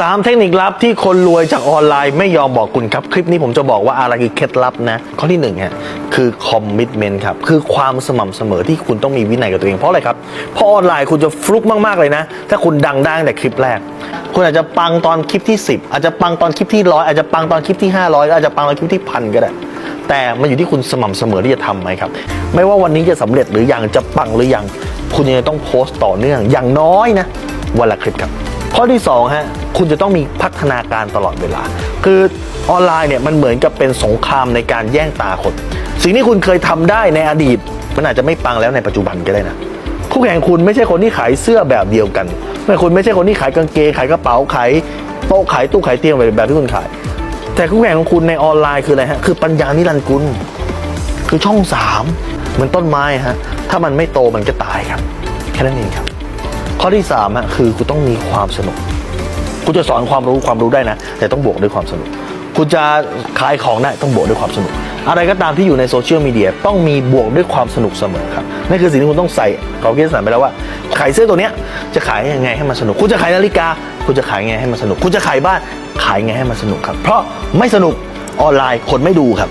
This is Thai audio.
3 เทคนิคลับที่คนรวยจากออนไลน์ไม่ยอมบอกคุณครับ คลิปนี้ผมจะบอกว่าอะไรคือเคล็ดลับนะ ข้อที่1ฮะคือคอมมิ t เมนต์ครับ คือความสม่ำเสมอที่คุณต้องมีวินัยกับตัวเอง เพราะอะไรครับ เพราะออนไลน์คุณจะฟลุกมาก ๆ เลยนะ ถ้าคุณดังได้งแต่คลิปแรก คุณอาจจะปังตอนคลิปที่ 10 อาจจะปังตอนคลิปที่ร้อยอาจจะปังตอนคลิปที่ 500 อาจจะปังตอนคลิปที่พันก็ได้แต่มันอยู่ที่คุณสม่ำเสมอที่จะทำไหมครับ ไม่ว่าวันนี้จะสำเร็จหรือยังจะปังหรือยัง คุณยังต้องโพสต์ต่อเนื่องอย่างน้อยนะวันละคลิปครับ ข้อที่2ฮะคุณจะต้องมีพัฒนาการตลอดเวลา คือออนไลน์เนี่ยมันเหมือนกับเป็นสงครามในการแย่งตาคนสิ่งที่คุณเคยทำได้ในอดีต มันอาจจะไม่ปังแล้วในปัจจุบันก็ได้นะคู่แข่งคุณไม่ใช่คนที่ขายเสื้อแบบเดียวกันไม่คุณไม่ใช่คนที่ขายกางเกงขายกระเป๋าขายโต๊ะขายตู้ขายเตียงแบบที่คุณขาย แต่คู่แข่งของคุณในออนไลน์คืออะไรฮะคือปัญญานิรันดร์กุลคือช่องสามเหมือนต้นไม้ฮะถ้ามันไม่โตมันก็ตายครับ แค่นั้นเองครับ ข้อที่สามฮะคือคุณต้องมีความสนุก คุณจะสอนความรู้ความรู้ได้นะ แต่ต้องบวกด้วยความสนุก คุณจะขายของได้ต้องบวกด้วยความสนุก อะไรก็ตามที่อยู่ในโซเชียลมีเดียต้องมีบวกด้วยความสนุกเสมอครับนั่นคือสิ่งที่คุณต้องใส่เขาเกสานไปแล้วว่าขายเสื้อตัวเนี้ยจะขายยังไงให้มันสนุก คุณจะขายนาฬิกา คุณจะขายยังไงให้มันสนุก คุณจะขายบ้านขายยังไงให้มันสนุกครับ เพราะไม่สนุกออนไลน์คนไม่ดูครับ